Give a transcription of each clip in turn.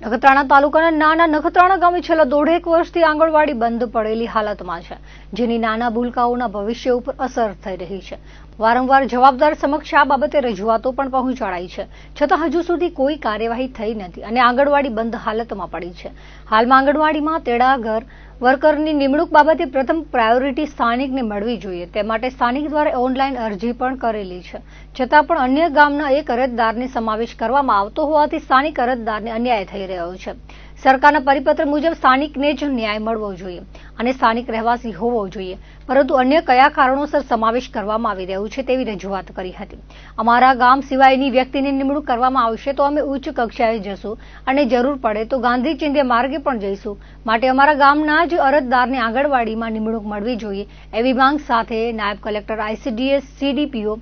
નખત્રાણા તાલુકાના નાના નખત્રાણા ગામે છેલ્લા દોઢેક વર્ષથી આંગણવાડી બંધ પડેલી હાલતમાં છે, જેની નાના ભૂલકાઓના ભવિષ્ય ઉપર અસર થઈ રહી છે. વારંવાર જવાબદાર સમક્ષ આ બાબતે રજૂઆતો પણ પહોંચાડાઈ છે. છતાં હજુ સુધી કોઈ કાર્યવાહી થઈ નથી અને આંગણવાડી બંધ હાલતમાં પડી છે. હાલમાં આંગણવાડીમાં તેડાગર વર્કરની નિમણૂક બાબતે પ્રથમ પ્રાયોરિટી સ્થાનિકને મળવી જોઈએ. તે માટે સ્થાનિક દ્વારા ઓનલાઈન અરજી પણ કરેલી છે. છતાં પણ અન્ય ગામના એક અરજદારને સમાવેશ કરવામાં આવતો હોવાથી સ્થાનિક અરજદારને અન્યાય થઈ રહ્યો છે. સરકારના પરિપત્ર મુજબ સ્થાનિકને જ ન્યાય મળવો જોઈએ અને સ્થાનિક રહેવાસી હોવો જોઈએ. પરંતુ અન્ય કયા કારણોસર સમાવેશ કરવામાં આવી રહ્યું છે તેવી રજૂઆત કરી હતી. અમારા ગામ સિવાયની વ્યક્તિની નિમણૂક કરવામાં આવશે તો અમે ઉચ્ચ કક્ષાએ જશું અને જરૂર પડે તો ગાંધી ચિંધ્ય માર્ગે પણ જઈશું. માટે અમારા ગામના જ અરજદારને આંગણવાડીમાં નિમણૂક મળવી જોઈએ એવી માંગ સાથે નાયબ કલેક્ટર આઈસીડીએસ, સીડીપીઓ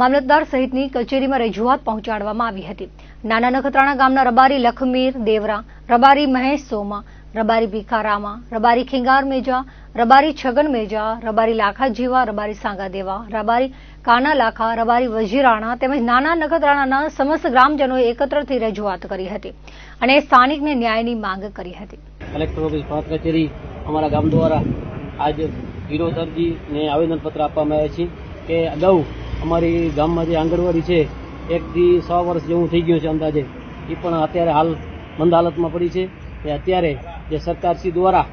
મામલતદાર સહિતની કચેરીમાં રજૂઆત પહોંચાડવામાં આવી હતી. નાના નખત્રાણા ગામના રબારી લખમીર, દેવરા, રબારી મહેશ સોમા, રબારી ભીખારામા, રબારી ખેંગાર મેજા, રબારી છગન મેજા, રબારી લાખા જીવા, રબારી સાંગા દેવા, રબારી કાના લાખા, રબારી વજીરાણા તેમજ નાના નખત્રાણાના સમસ્ત ગ્રામજનોએ એકત્ર થઈ રજૂઆત કરી હતી અને સ્થાનિકને ન્યાયની માંગ કરી હતી. કલેક્ટર ઓફિસ પાંચ કચેરી અમારા ગામ દ્વારા આજ વિરોધ અરજીને આવેદનપત્ર આપવામાં આવ્યા છે કે અગાઉ અમારી ગામમાં જે આંગણવાડી છે, એકથી સો વર્ષ જેવું થઈ ગયું છે અંદાજે. એ પણ અત્યારે હાલ મંદ હાલતમાં પડી છે. એ અત્યારે જે સરકારશ્રી દ્વારા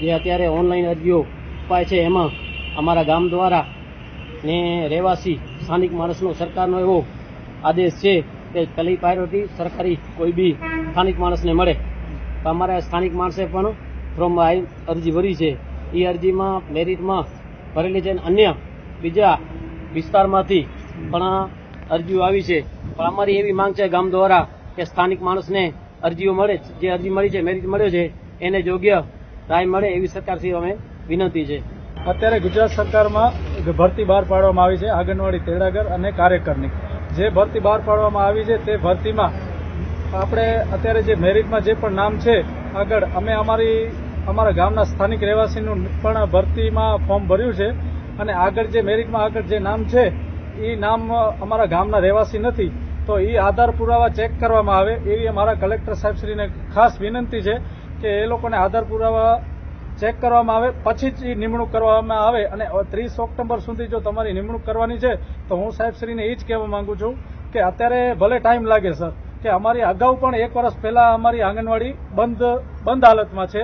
જે અત્યારે ઓનલાઈન અરજીઓ અપાય છે, એમાં અમારા ગામ દ્વારા ને રહેવાસી સ્થાનિક માણસનો સરકારનો એવો આદેશ છે કે પહેલી પ્રાયોરિટી સરકારી કોઈ બી સ્થાનિક માણસને મળે. તો અમારા સ્થાનિક માણસે પણ ફ્રોમ અરજી ભરી છે. એ અરજીમાં મેરિટમાં ભરેલી છે અને અન્ય બીજા વિસ્તારમાંથી પણ અરજીઓ આવી છે. પણ અમારી એવી માંગ છે ગામ દ્વારા કે સ્થાનિક માણસને અરજીઓ મળે જે અરજી મળી છે મેરિટ મળ્યો છે, એને યોગ્ય રાય મળે એવી સરકારથી અમે વિનંતી છે. અત્યારે ગુજરાત સરકારમાં ભરતી બહાર પાડવામાં આવી છે, આંગણવાડી તેડાગર અને કાર્યકરની. જે ભરતી બહાર પાડવામાં આવી છે, તે ભરતીમાં આપણે અત્યારે જે મેરિટમાં જે પણ નામ છે, આગળ અમે અમારી, અમારા ગામના સ્થાનિક રહેવાસીનું પણ ભરતીમાં ફોર્મ ભર્યું છે. અને આગળ જે મેરિટમાં આગળ જે નામ છે, એ નામ અમારા ગામના રહેવાસી નથી, તો એ આધાર પુરાવા ચેક કરવામાં આવે, એવી અમારા કલેક્ટર સાહેબશ્રીને ખાસ વિનંતી છે કે એ લોકોને આધાર પુરાવા ચેક કરવામાં આવે, પછી જ એ નિમણૂક કરવામાં આવે, અને ત્રીસ ઓક્ટોબર સુધી જો તમારી નિમણૂક કરવાની છે, તો હું સાહેબશ્રીને એ જ કહેવા માંગુ છું કે અત્યારે ભલે ટાઈમ લાગે, સર, કે અમારી અગાઉ પણ એક વર્ષ પહેલાં અમારી આંગણવાડી બંધ બંધ હાલતમાં છે